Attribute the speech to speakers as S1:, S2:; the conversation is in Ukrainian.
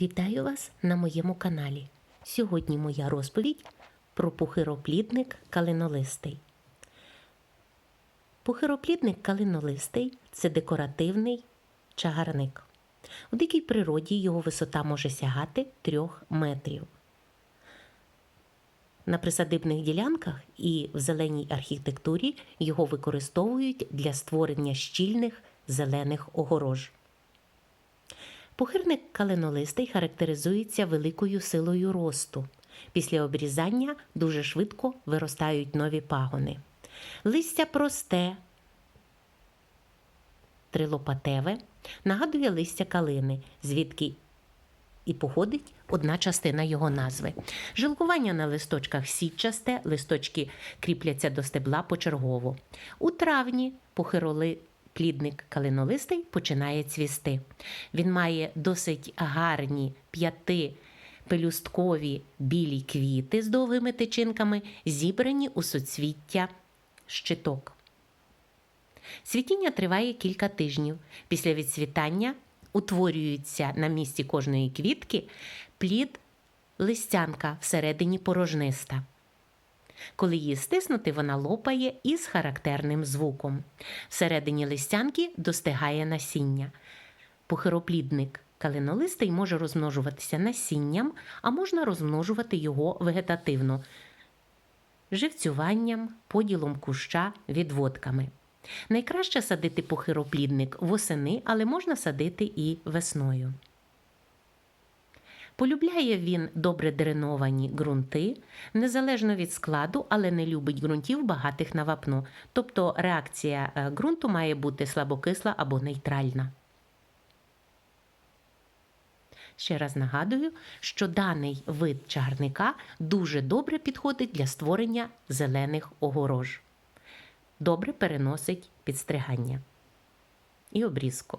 S1: Вітаю вас на моєму каналі. Сьогодні моя розповідь про пухироплідник калинолистий. Пухироплідник калинолистий це декоративний чагарник. У дикій природі його висота може сягати 3 метрів. На присадибних ділянках і в зеленій архітектурі його використовують для створення щільних зелених огорож. Пухирник каленолистий характеризується великою силою росту. Після обрізання дуже швидко виростають нові пагони. Листя просте, трилопатеве, нагадує листя калини, звідки і походить одна частина його назви. Жилкування на листочках сітчасте, листочки кріпляться до стебла почергово. У травні похироли плідник калинолистий починає цвісти. Він має досить гарні п'яти пелюсткові білі квіти з довгими тичинками, зібрані у соцвіття щиток. Цвітіння триває кілька тижнів. Після відцвітання утворюється на місці кожної квітки плід листянка всередині порожниста. Коли її стиснути, вона лопає із характерним звуком. Всередині листянки достигає насіння. Похироплідник калинолистий може розмножуватися насінням, а можна розмножувати його вегетативно, живцюванням, поділом куща, відводками. Найкраще садити похироплідник восени, але можна садити і весною. Полюбляє він добре дреновані ґрунти, незалежно від складу, але не любить ґрунтів багатих на вапно. Тобто реакція е, ґрунту має бути слабокисла або нейтральна. Ще раз нагадую, що даний вид чагарника дуже добре підходить для створення зелених огорож. Добре переносить підстригання і обрізку.